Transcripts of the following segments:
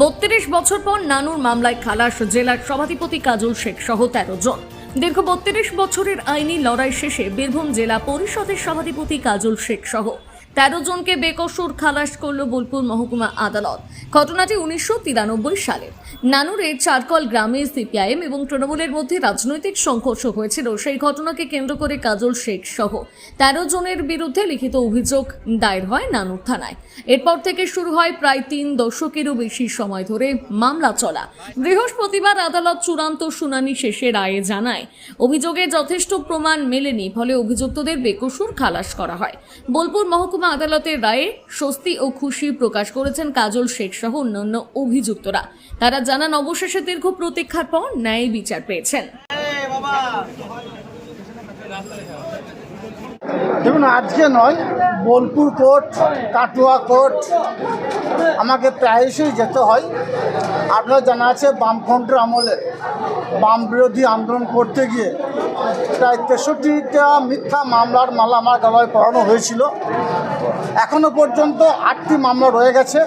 বত্রিশ বছর পর নানুর মামলায় খালাস জেলার সভাধিপতি কাজল শেখ সহ তেরো জন। দীর্ঘ বত্রিশ বছরের আইনি লড়াই শেষে বীরভূম জেলা পরিষদের সভাধিপতি কাজল শেখ সহ তেরো জনকে বেকসুর খালাস করল বোলপুর মহকুমা আদালত। ঘটনাটি উনিশশো সালের নানুরের চারকল গ্রামে সিপিআইএম এবং তৃণমূলের মধ্যে রাজনৈতিক সংঘর্ষ হয়েছিল। সেই ঘটনাকে কেন্দ্র করে কাজল শেখ সহ তেরো জনের বিরুদ্ধে লিখিত অভিযোগ দায়ের হয় নানুর থানায়। এরপর থেকে শুরু হয় প্রায় তিন দশকেরও বেশি সময় ধরে মামলা চলা। বৃহস্পতিবার আদালত চূড়ান্ত শুনানি শেষে রায়ে জানায়, অভিযোগে যথেষ্ট প্রমাণ মেলেনি, ফলে অভিযুক্তদের বেকসুর খালাস করা হয়। বোলপুর মহকুমা আদালতের রায়ে স্বস্তি ও খুশি প্রকাশ করেছেন কাজল শেখ সহ অন্যান্য অভিযুক্তরা। তারা জানান, অবশেষে দীর্ঘ প্রতীক্ষার পর ন্যায় বিচার পেয়েছেন। দেখুন, আজকে নয়, বোলপুর কোর্ট, কাটুয়া কোর্ট, আমাকে প্রায়শই যেতে হয়। আপনার জানা আছে, বামফ্রন্টের আমলে বাম বিরোধী আন্দোলন করতে গিয়ে প্রায় তেষট্টিটা মিথ্যা মামলার মালা আমার গলায় পড়ানো হয়েছিল। এখনও পর্যন্ত আটটি মামলা রয়ে গেছে।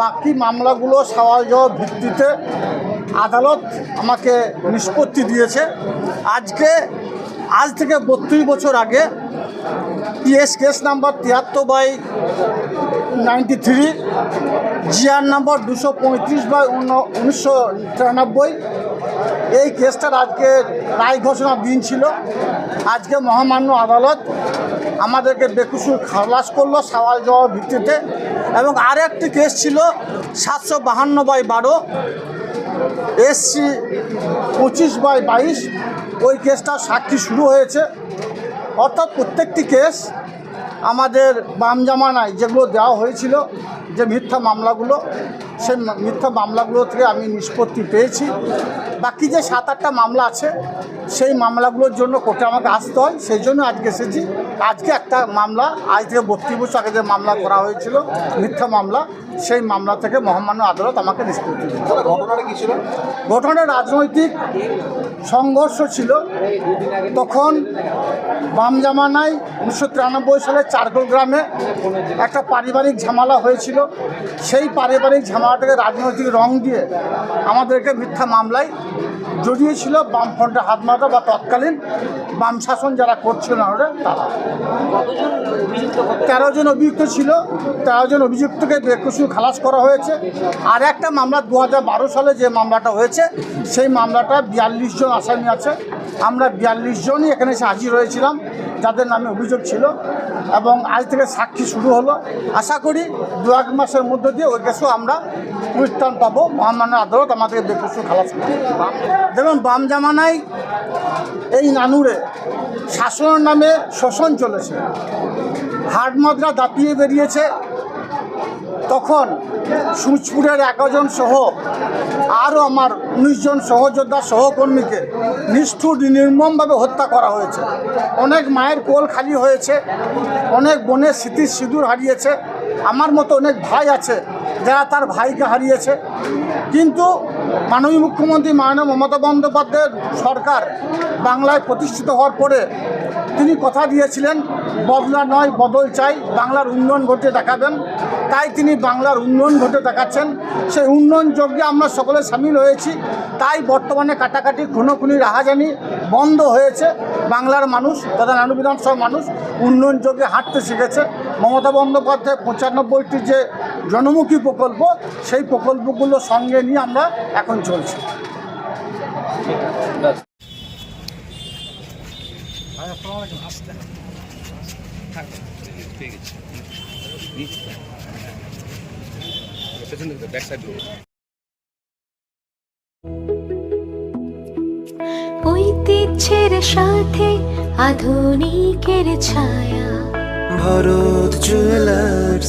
বাকি মামলাগুলো সওয়াল ভিত্তিতে আদালত আমাকে নিষ্পত্তি দিয়েছে। আজকে আজ থেকে বত্রিশ বছর আগে পিএস কেস নাম্বার তিয়াত্তর by ninety three, GR number দুশো পঁয়ত্রিশ বাই উনিশশো তিরানব্বই এই কেসটার আজকে রায় ঘোষণার দিন ছিল। আজকে মহামান্য আদালত আমাদেরকে বেকুসুর খালাস করল সওয়াল জবাব ভিত্তিতে এবং আর একটি কেস ছিল সাতশো বাহান্ন বাই বারো, এসসি পঁচিশ বাই বাইশ ওই কেসটা সাক্ষী শুরু হয়েছে। অর্থাৎ প্রত্যেকটি কেস আমাদের বাম জামানায় যেগুলো দেওয়া হয়েছিল, যে মিথ্যা মামলাগুলো, সেই মিথ্যা মামলাগুলো থেকে আমি নিষ্পত্তি পেয়েছি। বাকি যে সাত আটটা মামলা আছে সেই মামলাগুলোর জন্য কোর্টে আমাকে আসতে হয়। সেই জন্য আজকে এসেছি। আজকে একটা মামলা আজ থেকে বত্রিশ বছর আগে যে মামলা করা হয়েছিল মিথ্যা মামলা সেই মামলা থেকে মহামান্য আদালত আমাকে নিষ্পত্তি দিল ঘটনাটা ঘটনা রাজনৈতিক সংঘর্ষ ছিল। তখন বাম জামানায় উনিশশো তিরানব্বই সালে চারকোল গ্রামে একটা পারিবারিক ঝামেলা হয়েছিল। সেই পারিবারিক ঝামেলাটাকে রাজনৈতিক রং দিয়ে আমাদেরকে মিথ্যা মামলায় জড়িয়েছিল বামফ্রন্টের হাত মাথা বা তৎকালীন বাম শাসন যারা করছিল ওরা তারা। তেরো জন অভিযুক্ত ছিল তেরো জন অভিযুক্তকে বেকসু খালাস করা হয়েছে। আর একটা মামলা দু বারো সালে যে মামলাটা হয়েছে সেই মামলাটা বিয়াল্লিশ জন আসামি আছে। আমরা বিয়াল্লিশ জনই এখানে এসে হাজির হয়েছিলাম, যাদের নামে অভিযোগ ছিল, এবং আজ থেকে সাক্ষী শুরু হলো। আশা করি দু এক মাসের মধ্য দিয়ে ওই কেসও আমরা পরিত্রাণ পাবো। মহামান্য আদালত আমাদের বেকসু খালাস দেখুন, বাম জামানায় এই নানুরে শাসনের নামে শোষণ চলেছে। হাটমাদ্রা দাপিয়ে বেরিয়েছে। তখন সুচপুরের একজন সহ আরও আমার উনিশজন সহযোদ্ধা সহকর্মীকে নিষ্ঠুর, নির্মমভাবে হত্যা করা হয়েছে। অনেক মায়ের কোল খালি হয়েছে, অনেক বোনের স্মৃতির সিঁদুর হারিয়েছে, আমার মতো অনেক ভাই আছে যারা তার ভাইকে হারিয়েছে। কিন্তু মাননীয় মুখ্যমন্ত্রী মাননীয় মমতা বন্দ্যোপাধ্যায়ের সরকার বাংলায় প্রতিষ্ঠিত হওয়ার পরে তিনি কথা দিয়েছিলেন, বদলা নয়, বদল চাই, বাংলার উন্নয়ন ঘটে দেখাবেন। তাই তিনি বাংলার উন্নয়ন ঘটে দেখাচ্ছেন। সেই উন্নয়ন যজ্ঞে আমরা সকলে সামিল হয়েছি। তাই বর্তমানে কাটাকাটি খুনোখুনি রাহাজানি বন্ধ হয়েছে। বাংলার মানুষ, তথা নানু বিধানসভার মানুষ উন্নয়ন যজ্ঞে হাঁটতে শিখেছে। মমতা বন্দ্যোপাধ্যায় পঁচানব্বইটি যে জনমুখী প্রকল্প সেই প্রকল্পগুলো সঙ্গে নিয়ে আমরা এখন চলছি। ব্যাক সাইড ঐতিহ্যের সাথে আধুনিকের ছায়া। ভরত জুয়েলার্স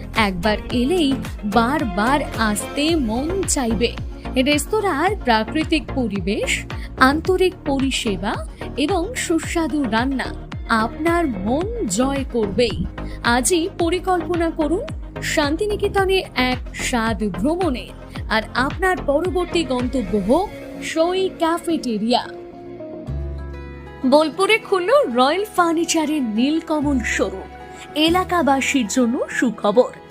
একবার এলেই বারবার আসতে মন চাইবে। রেস্তোরাঁর প্রাকৃতিক পরিবেশ, আন্তরিক পরিষেবা এবং সুস্বাদু রান্না আপনার মন জয় করবেই। আজই পরিকল্পনা করুন শান্তিনিকেতনে এক স্বাদ ভ্রমণে আর আপনার পরবর্তী গন্তব্য হোক সই ক্যাফেটেরিয়া। বোলপুরে খুলল রয়্যাল ফার্নিচারের নীলকমল শোরুম। এলাকাবাসীর জন্য সুখবর।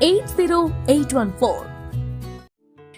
80814.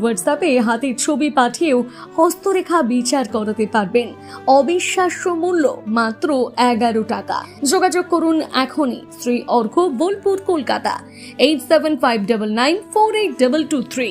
হোয়াটসঅ্যাপে হাতের ছবি পাঠিয়েও হস্তরেখা বিচার করাতে পারবেন। অবিশ্বাস্য মূল্য মাত্র এগারো টাকা। যোগাযোগ করুন এখনই। Shri Argha Bolpur, Kolkata. Eight seven five double nine four eight double two three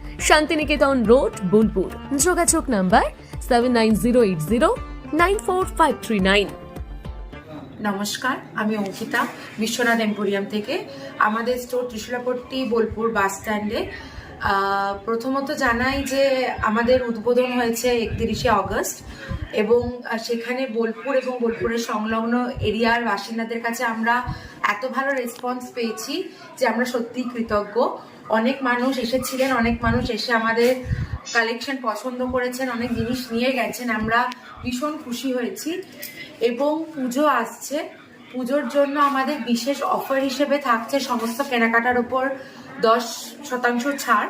Santiniketan road, Bolpur. যোগাযোগ number seven nine zero eight zero nine four five three nine নমস্কার, আমি অঙ্কিতা বিশ্বনাথ এম্পোরিয়াম থেকে। আমাদের স্টোর ত্রিশুলাপট্টি, বোলপুর বাস স্ট্যান্ডে। প্রথমত জানাই যে আমাদের উদ্বোধন হয়েছে একত্রিশে অগস্ট এবং সেখানে বোলপুর এবং বোলপুরের সংলগ্ন এরিয়ার বাসিন্দাদের কাছে আমরা এত ভালো রেসপন্স পেয়েছি যে আমরা সত্যিই কৃতজ্ঞ। অনেক মানুষ এসেছিলেন, অনেক মানুষ এসে আমাদের কালেকশন পছন্দ করেছেন, অনেক জিনিস নিয়ে গেছেন, আমরা ভীষণ খুশি হয়েছি। এবং পুজো আসছে। পুজোর জন্য আমাদের বিশেষ অফার হিসেবে থাকছে সমস্ত কেনাকাটার ওপর দশ শতাংশ ছাড়।